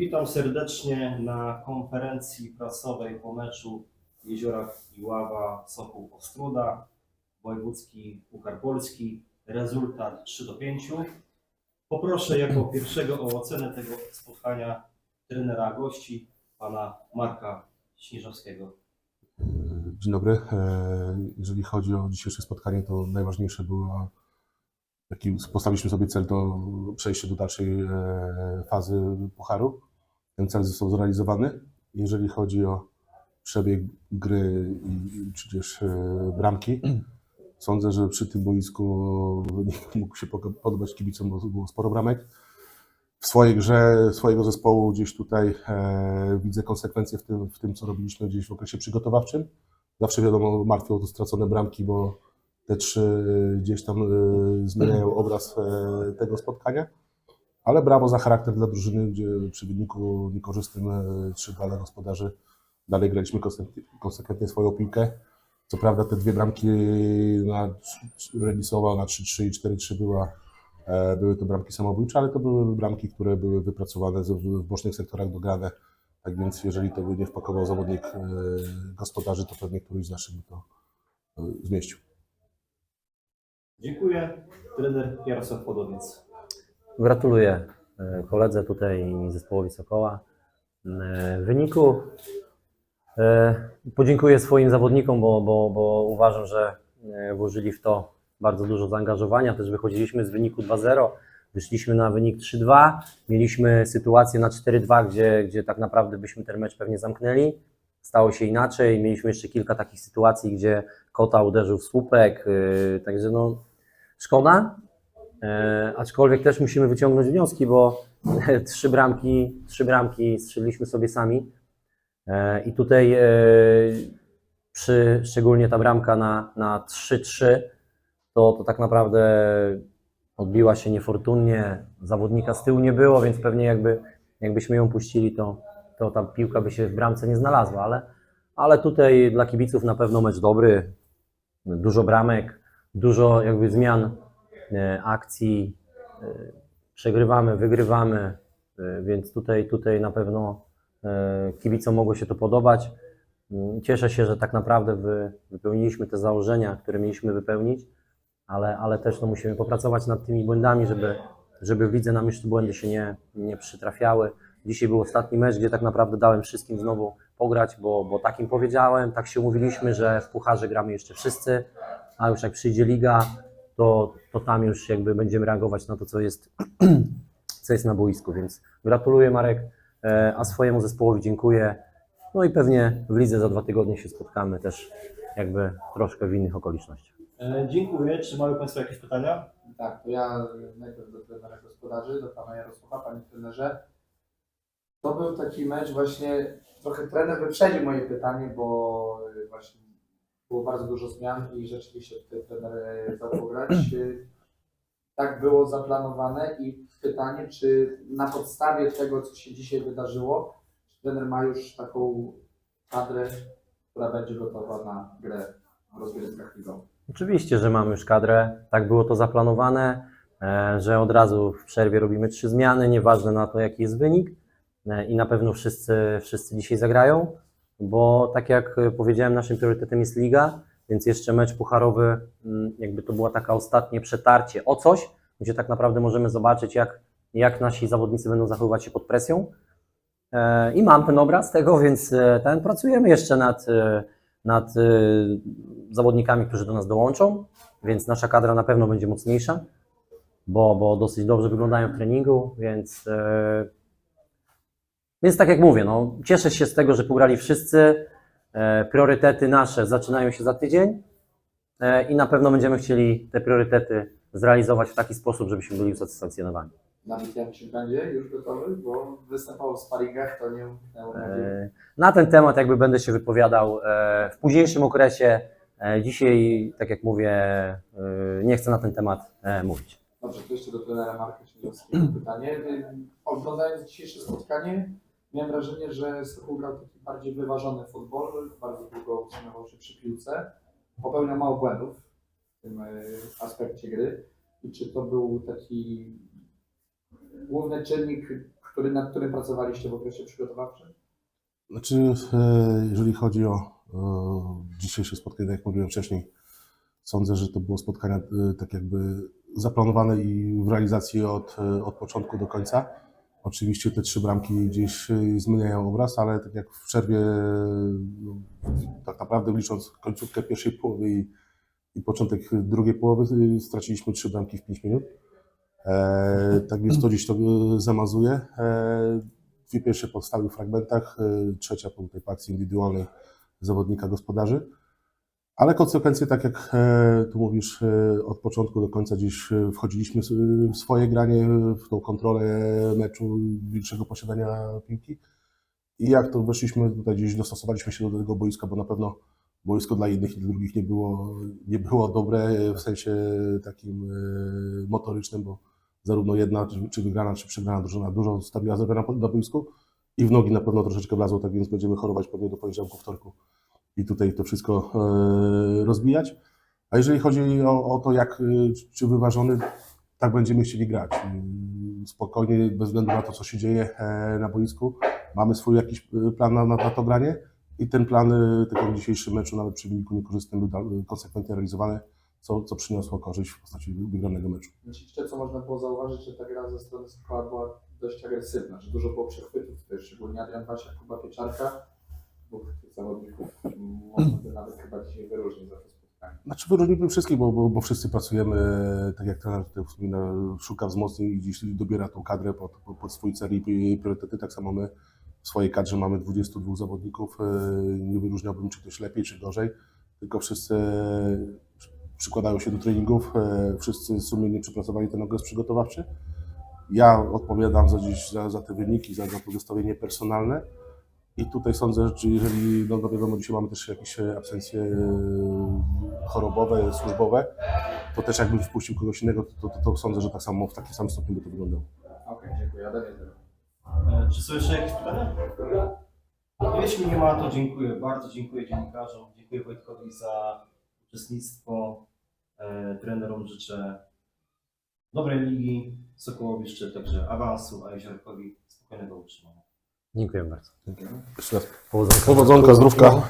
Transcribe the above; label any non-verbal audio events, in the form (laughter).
Witam serdecznie na konferencji prasowej po meczu Jeziora Iława Sokół Ostruda, Wojewódzki Puchar Polski. Rezultat 3 do 5. Poproszę jako pierwszego o ocenę tego spotkania trenera gości, pana Marka Śnieżowskiego. Dzień dobry. E, Jeżeli chodzi o dzisiejsze spotkanie, to najważniejsze było, jaki postawiliśmy sobie cel do przejścia do dalszej e, fazy pucharu. Ten cel został zrealizowany. Jeżeli chodzi o przebieg gry i przecież e, bramki, (clears throat) sądzę, że przy tym boisku (laughs) wynik mógł się podobać kibicom, bo było sporo bramek. W swojej grze swojego zespołu gdzieś tutaj e, widzę konsekwencje w tym, w tym, co robiliśmy gdzieś w okresie przygotowawczym. Zawsze wiadomo, martwią to stracone bramki, bo te trzy e, gdzieś tam e, zmieniają obraz e, tego spotkania. Ale brawo za charakter dla drużyny, gdzie przy wyniku niekorzystnym e, 3 dla gospodarzy dalej graliśmy konsekwentnie- swoją piłkę. Co prawda te dwie bramki na na 3-3 i 4-3 była, e, były to bramki samobójcze, ale to były bramki, które były wypracowane w bocznych sektorach dograne. Tak więc jeżeli to by nie wpakował zawodnik e, gospodarzy, to pewnie któryś z naszych by to e, zmieścił. Dziękuję. Trener Jarosław Podobiec. Gratuluję e, koledze tutaj i zespołowi Sokoła e, wyniku. E, Podziękuję swoim zawodnikom, bo, bo, bo uważam, że włożyli w to bardzo dużo zaangażowania. Też wychodziliśmy z wyniku 2-0, wyszliśmy na wynik 3-2. Mieliśmy sytuację na 4-2, gdzie, gdzie tak naprawdę byśmy ten mecz pewnie zamknęli. Stało się inaczej. Mieliśmy jeszcze kilka takich sytuacji, gdzie Kota uderzył w słupek. Także no, szkoda, E, aczkolwiek też musimy wyciągnąć wnioski, bo (laughs) trzy bramki, trzy bramki strzeliliśmy sobie sami. E, I tutaj e, przy, szczególnie ta bramka na, na 3-3, to, to tak naprawdę odbiła się niefortunnie. Zawodnika z tyłu nie było, więc pewnie jakby, jakbyśmy ją puścili, to, to ta piłka by się w bramce nie znalazła, ale, ale tutaj dla kibiców na pewno mecz dobry. Dużo bramek, dużo jakby zmian akcji, e, przegrywamy, wygrywamy, e, więc tutaj, tutaj na pewno e, kibicom mogło się to podobać. Mm, Cieszę się, że tak naprawdę wy, wypełniliśmy te założenia, które mieliśmy wypełnić, ale, ale też no, musimy popracować nad tymi błędami, żeby, żeby w lidze nam błędy się nie, nie przytrafiały. Dzisiaj był ostatni mecz, gdzie tak naprawdę dałem wszystkim znowu pograć, bo, bo tak im powiedziałem, tak się umówiliśmy, że w pucharze gramy jeszcze wszyscy, a już jak przyjdzie liga, to, to tam już jakby będziemy reagować na to, co jest, (clears throat) co jest na boisku. Więc gratuluję Marek, e, a swojemu zespołowi dziękuję. No i pewnie w lidze za dwa tygodnie się spotkamy też jakby troszkę w innych okolicznościach. E, Dziękuję. Czy mają Państwo jakieś pytania? Tak, to ja najpierw do trenera gospodarzy, do pana Jarosława, panie trenerze. To był taki mecz właśnie, trochę trener wyprzedził moje pytanie, bo właśnie było bardzo dużo zmian i rzeczywiście tutaj trener pograć. Y, Tak było zaplanowane i pytanie, czy na podstawie tego, co się dzisiaj wydarzyło, czy trener ma już taką kadrę, która będzie gotowa na grę w rozgrywkach ligowych? Oczywiście, że mamy już kadrę, tak było to zaplanowane, e, że od razu w przerwie robimy trzy zmiany, nieważne na to jaki jest wynik e, i na pewno wszyscy, wszyscy dzisiaj zagrają, bo tak jak e, powiedziałem, naszym priorytetem jest liga, więc jeszcze mecz pucharowy, mm, jakby to była taka ostatnie przetarcie o coś, gdzie tak naprawdę możemy zobaczyć jak, jak nasi zawodnicy będą zachowywać się pod presją. E, i mam ten obraz tego, więc e, ten pracujemy jeszcze nad, nad zawodnikami, którzy do nas dołączą, więc nasza kadra na pewno będzie mocniejsza, bo, bo dosyć dobrze wyglądają w treningu, więc, więc tak jak mówię, no, cieszę się z tego, że pograli wszyscy. E, Priorytety nasze zaczynają się za tydzień e, i na pewno będziemy chcieli te priorytety zrealizować w taki sposób, żebyśmy byli usatysfakcjonowani. Na weekend czy będzie już gotowy? Bo występował w sparingach, to nie umknęło. E, Na ten temat jakby będę się wypowiadał e, w późniejszym okresie. E, Dzisiaj, tak jak mówię, e, nie chcę na ten temat e, mówić. Dobrze, to jeszcze do trenera Marka Szyniowskiego pytanie. Oglądając dzisiejsze spotkanie, miałem wrażenie, że Sokół grał taki bardziej wyważony futbol, bardzo długo utrzymywał się przy piłce, popełniał mało błędów w tym y, aspekcie gry. I czy to był taki główny czynnik, który, nad którym pracowaliście w okresie przygotowawczym? Znaczy, e, jeżeli chodzi o e, dzisiejsze spotkanie, tak jak mówiłem wcześniej, sądzę, że to było spotkanie e, tak jakby zaplanowane i w realizacji od, e, od początku do końca. Oczywiście te trzy bramki gdzieś e, zmieniają obraz, ale tak jak w przerwie, no, tak naprawdę licząc końcówkę pierwszej połowy i, i początek drugiej połowy, e, straciliśmy trzy bramki w pięć minut. E, tak więc to gdzieś to zamazuje. E, dwie pierwsze powstały w fragmentach, trzecia po tej akcji indywidualnej zawodnika gospodarzy. Ale konsekwencje, tak jak e, tu mówisz, e, od początku do końca gdzieś e, wchodziliśmy w swoje granie, w tą kontrolę meczu, większego posiadania piłki. I jak to weszliśmy tutaj gdzieś, dostosowaliśmy się do tego boiska, bo na pewno boisko dla jednych i dla drugich nie było, nie było dobre w sensie takim motorycznym, bo zarówno jedna, czy, wygrana, czy przegrana drużyna dużo stawiła zrobiona na boisku i w nogi na pewno troszeczkę wlazło, tak więc będziemy chorować pewnie do poniedziałku, wtorku i tutaj to wszystko e, rozbijać. A jeżeli chodzi o, o to, jak, e, czy wyważony, tak będziemy chcieli grać. E, Spokojnie, bez względu na to, co się dzieje e, na boisku. Mamy swój jakiś plan na, na, to granie i ten plan, tak jak w dzisiejszym meczu, nawet przy wyniku niekorzystnym, był konsekwentnie realizowany, co, co przyniosło korzyść w postaci wygranego meczu. Oczywiście, co można było zauważyć, że ta gra ze strony Sokoła była dość agresywna, że dużo było przechwytów, szczególnie Adrian Wasia, Kuba Pieczarka, dwóch zawodników nawet chyba dzisiaj wyróżnić za to spotkanie. Znaczy wyróżniłbym wszystkich, bo, bo, bo wszyscy pracujemy, e, tak jak trener tutaj wspomina, szuka wzmocnień i gdzieś dobiera tą kadrę pod, pod, swój cel i priorytety. Tak samo my w swojej kadrze mamy 22 zawodników. e, Nie wyróżniałbym, czy ktoś lepiej, czy gorzej, tylko wszyscy e, przykładają się do treningów, wszyscy sumiennie przepracowali ten okres przygotowawczy. Ja odpowiadam za, dziś, za, za te wyniki, za, za personalne. I tutaj sądzę, że jeżeli, no, no wiadomo, dzisiaj mamy też jakieś e, absencje e, chorobowe, służbowe, to też jakbym wpuścił kogoś innego, to, to, to sądzę, że tak samo, w takim samym stopniu by to wyglądało. Okej, dziękuję. Adam jest E, Czy są jeszcze jakieś pytania? Jeśli nie ma, to dziękuję bardzo. Dziękuję dziennikarzom. Dziękuję Wojtkowi za uczestnictwo. Trenerom życzę dobrej ligi. Sokołowi życzę także awansu, a Jeziorkowi spokojnego utrzymania. Dziękuję bardzo. Jeszcze raz Powodzonka. powodzonka, zdrówka.